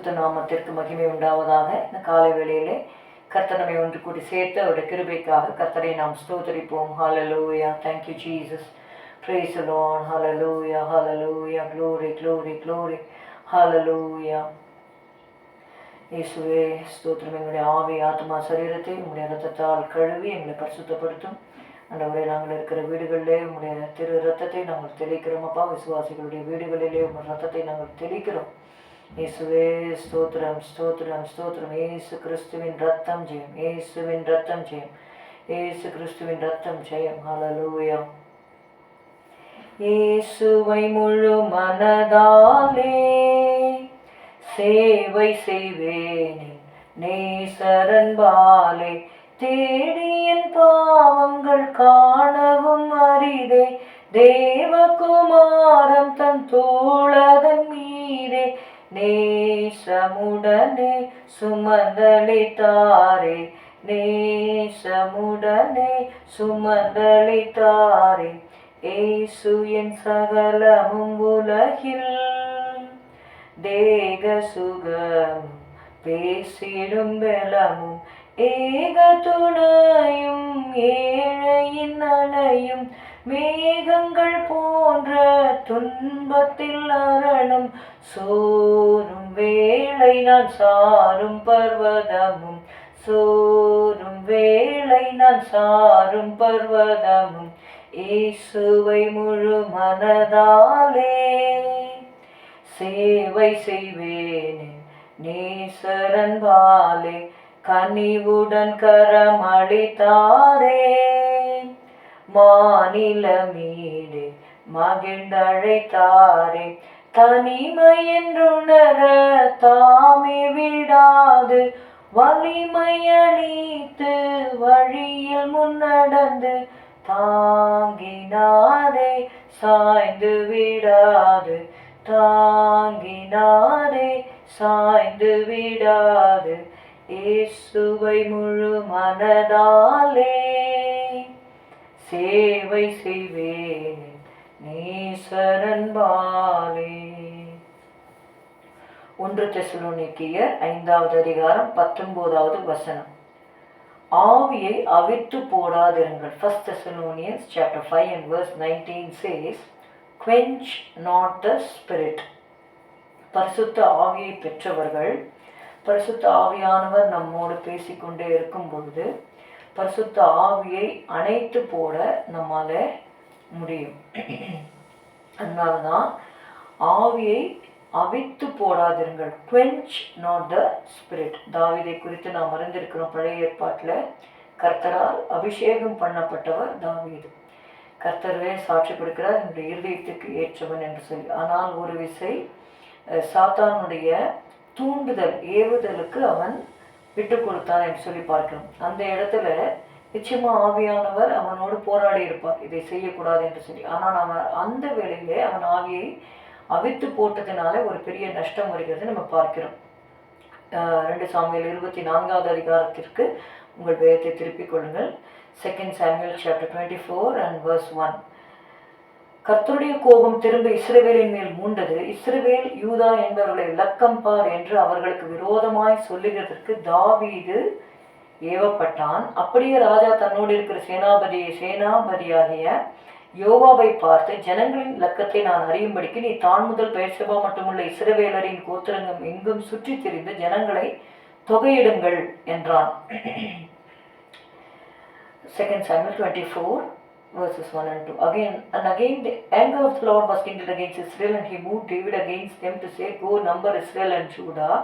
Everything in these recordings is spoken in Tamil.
பரிசுத்த நாமத்திற்கு மகிமை உண்டாவதாக. இந்த காலை வேளையிலே கர்த்தனமை ஒன்று கூடி சேர்த்து அவருடைய கிருபைக்காக கர்த்தனை நாம் ஸ்தோத்தரிப்போம். Hallelujah thank you jesus. Praise the lord. Hallelujah. Glory glory glory glory. Hallelujah. இயேசுவே ஸ்தோத்திரம். எங்களுடைய ஆவி ஆத்மா சரீரத்தை உங்களுடைய ரத்தத்தால் கழுவி எங்களை பரிசுத்தப்படுத்தும். ஆண்டவரே நாங்கள் இருக்கிற வீடுகளிலே உங்களுடைய திரு ரத்தத்தை நாங்கள் தெளிக்கிறோம். அப்பா விசுவாசிகளுடைய வீடுகளிலே உங்கள் ரத்தத்தை நாங்கள் தெளிக்கிறோம். இயேசுவே ஸ்தோத்திரம் ஸ்தோத்திரம் ஸ்தோத்திரம். ஏசு கிறிஸ்துவின் ரத்தம் ஜெயம். ஏசுவின் ரத்தம் ஜெயம். ஏசு கிறிஸ்துவின் ரத்தம் ஜெயம். ஹalleluya இயேசுவை முழு மனதாலே சேவை செய்வேனே. நேசரன்பாலே தேடியின் பாவங்கள் காணவும் அரிதே. தேவகுமாரம் தன் தோழதன் மீதே. நேசமுடனே சுமந்தளித்தாரே நேசமுடனே சுமந்தளித்தாரே ஏசு என் சகலமும் உலகில் தேக சுகமும் பேசிடும் பலமும் ஏக துணையும் ஏழையின் அலையும் மேகங்கள் போன்ற துன்பத்தில் அரணும். சோறும் வேளை நான் சாரும் பர்வதமும். சோறும் வேளை நான் சாரும் பர்வதமும். இயேசுவை முழு மனதாலே சேவை செய்வேனே நேசரன்பாலே கனிவுடன் கரமளித்தாரே. மாநில மீது மகிழ்ந்தழைத்தாரே. தனிமை என்றுணர தாமே விடாது. வலிமையளித்து வழியில் முன்னடந்து தாங்கினாரே. சாய்ந்து விடாது தாங்கினாரே. சாய்ந்து விடாது. இயேசுவை முழு மனதாலே சேவை செய்வேன். நேசரன்பாலே ஒன்று தெசலோனிக்கியர் ஐந்தாவது அதிகாரம் பத்தொன்பதாவது வசனம். ஆவியை அவித்து போடாதிருங்கள். First Thessalonians chapter five and verse nineteen says quench not the spirit பரிசுத்த ஆவியை பெற்றவர்கள் பரிசுத்த ஆவியானவர் நம்மோடு பேசிக்கொண்டே இருக்கும் பொழுது பரிசுத்த ஆவியை அணைத்து போட நம்மால முடியும். அதனால தான் ஆவியை அவித்து போடாதிருங்கள். குவென்ச் நாட் த ஸ்பிரிட் தாவிதை குறித்து நாம் அறிந்திருக்கிறோம் பழைய ஏற்பாட்டில். கர்த்தரால் அபிஷேகம் பண்ணப்பட்டவர் தாவீது. கர்த்தரவே சாட்சி கொடுக்கிறார் என்னுடைய இருதயத்துக்கு ஏற்றவன் என்று சொல்லி. ஆனால் ஒரு விசை சாத்தானுடைய தூண்டுதல் ஏவுதலுக்கு அவன் விட்டு கொடுத்தான் என்று சொல்லி பார்க்கிறோம். அந்த இடத்துல நிச்சயமா ஆவியானவர் அவனோடு போராடி இருப்பார். இதை செய்யக்கூடாது என்று சொல்லி. ஆனால் அவன் அந்த வேளையிலே அவன் ஆவியை அவித்து போட்டதினால ஒரு பெரிய நஷ்டம் வருகிறது நம்ம பார்க்கிறோம். ரெண்டு சாமியல் இருபத்தி நான்காவது அதிகாரத்திற்கு உங்கள் வேதத்தை திருப்பிக் கொள்ளுங்கள். Second Samuel chapter twenty four and verse one கர்த்தருடைய கோபம் திரும்ப இஸ்ரவேலின் மேல் மூண்டது. இஸ்ரவேல் யூதா என்பவர்களை லக்கம் பார் என்று அவர்களுக்கு விரோதமாய் சொல்லுகிறதற்கு தாவீது ஏவப்பட்டான். அப்படியே ராஜா தன்னோடு இருக்கிற சேனாபதி சேனாபதியாகிய யோவாவை பார்த்து ஜனங்களின் லக்கத்தை நான் அறியும்படிக்கு நீ தான் முதல் பெயர்சபா மட்டுமுள்ள இஸ்ரவேலரின் கோத்திரங்கம் எங்கும் சுற்றித் திரிந்து ஜனங்களை தொகையிடுங்கள் என்றான். Second Samuel twenty four verses 1 and 2. Again and again the anger of the Lord was kindled against Israel, and he moved David against them to say, Go number Israel and Judah.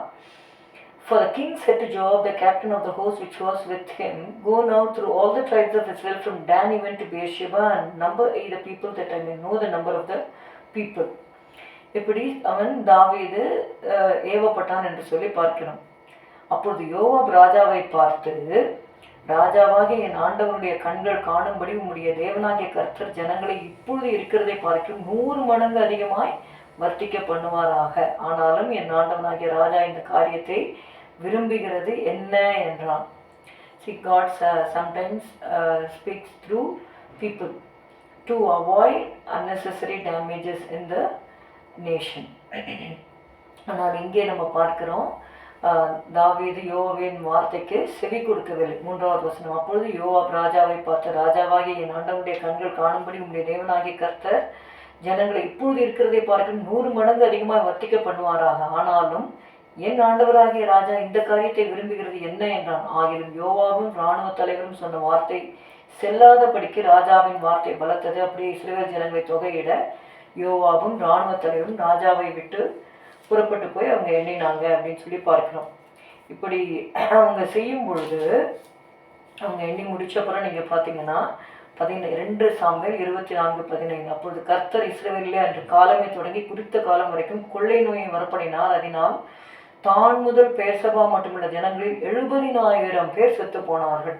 For the king said to Joab, the captain of the host which was with him, Go now through all the tribes of Israel from Dan even to Beersheba, and number ye the people, that I may know the number of the people. இப்படி அவன் தாவீது அஹ், ஏவப்பட்டான் என்று சொல்லி பார்க்கிறோம் அப்பொழுது யோவாப் ராஜாவை பார்த்து ராஜாவாகிய என் ஆண்டவனுடைய கண்கள் காணும்படி உம்முடைய தேவனாகிய கர்த்தர் ஜனங்களை இப்பொழுது இருக்கிறதை பார்க்கும் நூறு மடங்கு அதிகமாய் வர்த்திக்க பண்ணுவாராக. ஆனாலும் என் ஆண்டவனாகிய ராஜா இந்த காரியத்தை விரும்புகிறது என்ன என்றான். See God's sometimes speaks through people to avoid unnecessary damages in the nation ஆனால் இங்கே நம்ம பார்க்குறோம் தாவீது யோவாவின் வார்த்தைக்கு செவி கொடுக்கவில்லை. மூன்றாவது வசனம் அப்பொழுது யோவாப் ராஜாவை பார்த்து ராஜாவாகிய என் ஆண்டவனுடைய கண்கள் காணும்படி உடைய தேவனாகிய கர்த்தர் ஜனங்களை இப்பொழுது இருக்கிறதை பார்க்க நூறு மடங்கு அதிகமாக வர்த்திக்க பண்ணுவாராக ஆனாலும் என் ஆண்டவராகிய ராஜா இந்த காரியத்தை விரும்புகிறது என்ன என்றான். ஆகிலும் யோவாவும் இராணுவ தலைவரும் சொன்ன வார்த்தை செல்லாதபடிக்கு ராஜாவின் வார்த்தை பலத்தது. அப்படியே இஸ்ரேல் ஜனங்களை தொகையிட யோவாவும் இராணுவ தலைவரும் ராஜாவை விட்டு புறப்பட்டு போய் அவங்க எண்ணினாங்க அப்படின்னு சொல்லி பார்க்கிறோம். இப்படி அவங்க செய்யும் பொழுது அவங்க எண்ணி முடிச்சப்புறம் நீங்கள் பார்த்தீங்கன்னா பதினை ரெண்டு சாம்பல் இருபத்தி நான்கு பதினைந்து. அப்பொழுது கர்த்தர் இஸ்ரவேலிலே அன்று காலமே தொடங்கி குறித்த காலம் வரைக்கும் கொள்ளை நோயை வரப்படினால் அதனால் தான் முதல் பேர்சபா மட்டுமல்ல ஜனங்களில் எழுபதினாயிரம் பேர் செத்து போனார்கள்.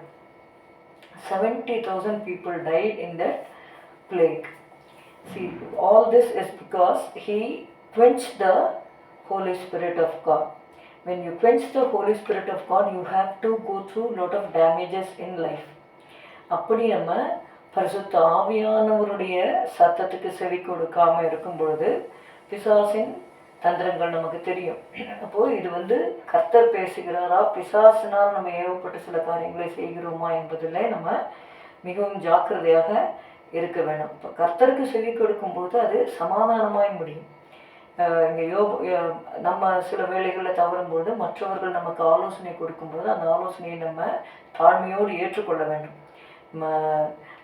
Seventy thousand people die in the plague see all this is because he quench the holy spirit of god. When you quench the holy spirit of god you have to go through lot of damages in life. அப்படி நம்ம பரிசுத்த ஆவியானவருடைய சத்தத்துக்கு செவி கொடுக்காம இருக்கும் பொழுது பிசாசின் தந்திரங்கள் நமக்கு தெரியும். அப்போது இது வந்து கர்த்தர் பேசுகிறாரா? பிசாசினால் நம்ம ஏவப்பட்ட சில காரியங்களை செய்கிறோமா என்பதில் நம்ம மிகவும் ஜாக்கிரதையாக இருக்க வேண்டும் இப்போ கர்த்தருக்கு செவி கொடுக்கும்போது அது சமாதானமாய் முடியும். இங்கே யோபு யோ- நம்ம சில வேளைகளில் தவறும்போது மற்றவர்கள் நமக்கு ஆலோசனை கொடுக்கும்போது அந்த ஆலோசனையை நம்ம தாழ்மையோடு ஏற்றுக்கொள்ள வேண்டும். நம்ம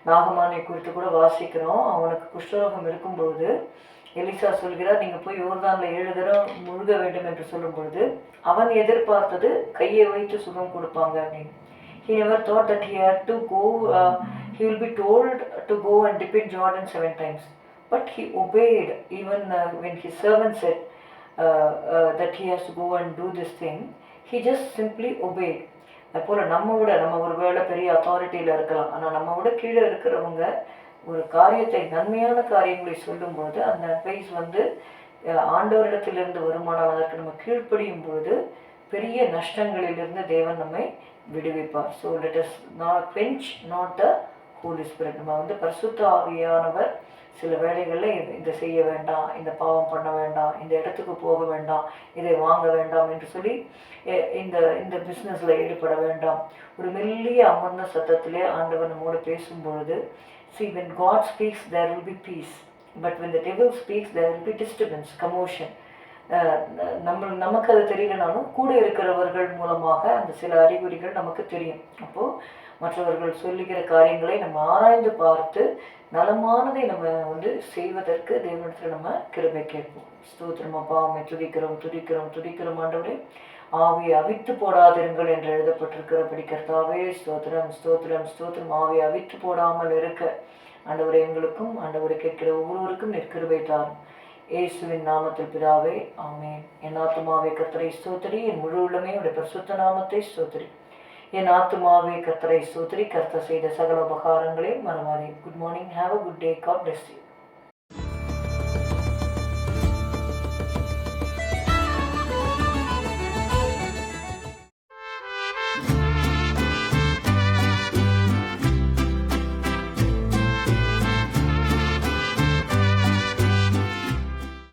நாகமானை குறித்து கூட வாசிக்கிறோம். அவனுக்கு குஷ்டரோகம் இருக்கும்போது எலிசா சொல்கிறார் நீங்கள் போய் யோர்தானில் ஏழு தரம் முழுக வேண்டும் என்று சொல்லும்பொழுது அவன் எதிர்பார்த்தது கையை வைத்து சுகம் கொடுப்பாங்க அப்படின்னு. He never thought that he had to go he will be told to go and and Jordan seven times but he obeyed even uh, when his servant said uh, uh, that he has to go and do this thing. He just simply obeyed. அதுபோல் நம்ம விட நம்ம ஒரு வேளை பெரிய அத்தாரிட்டியில் இருக்கலாம். ஆனால் நம்ம விட கீழே இருக்கிறவங்க ஒரு காரியத்தை நன்மையான காரியங்களை சொல்லும்போது அந்த அட்வைஸ் வந்து ஆண்டவரிடத்திலிருந்து வருமானம் அதற்கு நம்ம கீழ்ப்படியும் பொழுது பெரிய நஷ்டங்களிலிருந்து தேவன் நம்மை விடுவிப்பார். So let us not quench not the holy spirit நம்ம வந்து பரிசுத்த ஆவியானவர் சில வேலைகளில் இது இதை செய்ய வேண்டாம் இந்த பாவம் பண்ண வேண்டாம் இந்த இடத்துக்கு போக வேண்டாம் இதை வாங்க வேண்டாம் என்று சொல்லி இந்த இந்த பிஸ்னஸில் ஈடுபட வேண்டாம். ஒரு மெல்லிய அமர்ந்த சத்தத்திலே ஆண்டவன் நம்மோடு பேசும்பொழுது see when God speaks there will be peace but when the devil speaks there will be disturbance commotion நம்ம நமக்கு அது தெரியலனாலும் கூட இருக்கிறவர்கள் மூலமாக அந்த சில அறிகுறிகள் நமக்கு தெரியும். அப்போது மற்றவர்கள் சொல்லுகிற காரியங்களை நம்ம ஆராய்ந்து பார்த்து நலமானதை நம்ம வந்து செய்வதற்கு தேவனிடத்தில் நம்ம கிருபை கேட்போம். ஸ்தோத்திரம் அப்பா அம்மை துதிக்கிறோம் துதிக்கிறோம் துதிக்கிறோம் ஆண்டவரே. ஆவி அவித்து போடாதிருங்கள் என்று எழுதப்பட்டிருக்கிற படிக்கிறதாவே. ஸ்தோத்திரம் ஸ்தோத்திரம் ஸ்தோத்திரம். ஆவி அவித்து போடாமல் இருக்க. ஆண்டவரை எங்களுக்கும் ஆண்டவரை கேட்கிற ஒவ்வொருவருக்கும் நிற்கிருபை தாரும். இயேசுவின் நாமத்தில் பிதாவே ஆமென். என் ஆத்மாவை கத்தரை ஸ்தோத்திரி. என் முழு உள்ளமே உடைய பிரசுத்த நாமத்தை ஸ்தோத்திரி. என் ஆத்மாவே கர்த்தரை சூத்திரி கர்த்தர் செய்த சகல உபகாரங்களையும் மறவாதே. Good morning have a good day God bless you